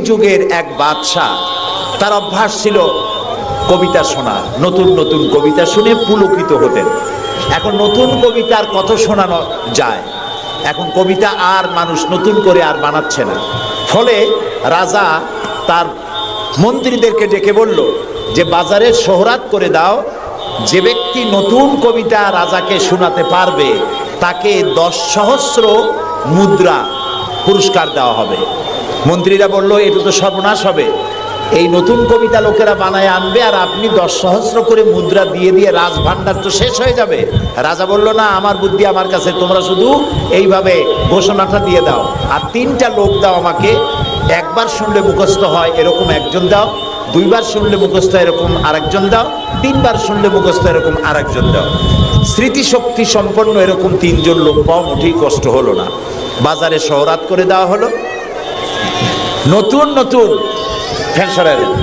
যুগের এক বাদশাহ। তার অভ্যাস ছিল কবিতা শোনা, নতুন নতুন কবিতা শুনে পুলকিত হতেন। এখন নতুন কবিতার কত শোনানো যায়। এখন কবিতা আর মানুষ নতুন করে আর বানাচ্ছে না। ফলে রাজা তার মন্ত্রীদেরকে ডেকে বলল যে বাজারে সোহরাত করে দাও। যে ব্যক্তি নতুন কবিতা রাজাকে শোনাতে পারবে, তাকে দশ সহস্র মুদ্রা পুরস্কার দেওয়া হবে। মন্ত্রীরা বলল, এটা তো সর্বনাশ হবে। এই নতুন কবিতা লোকেরা বানায় আনবে আর আপনি দশ সহস্র করে মুদ্রা দিয়ে দিয়ে রাজভাণ্ডার তো শেষ হয়ে যাবে। রাজা বলল, না, আমার বুদ্ধি আমার কাছে। তোমরা শুধু এইভাবে ঘোষণাটা দিয়ে দাও। আর তিনটা লোক দাও আমাকে। একবার শুনলে মুখস্থ হয়, এরকম একজন দাও। দুইবার শুনলে মুখস্থ, এরকম আরেকজন দাও। তিনবার শুনলে মুখস্থ, এরকম আরেকজন দাও। স্মৃতিশক্তি সম্পন্ন এরকম তিনজন লোক পাওয়া মোটেই কষ্ট হলো না। বাজারে শহরাত করে দেওয়া হলো। নতুন নতুন দেন।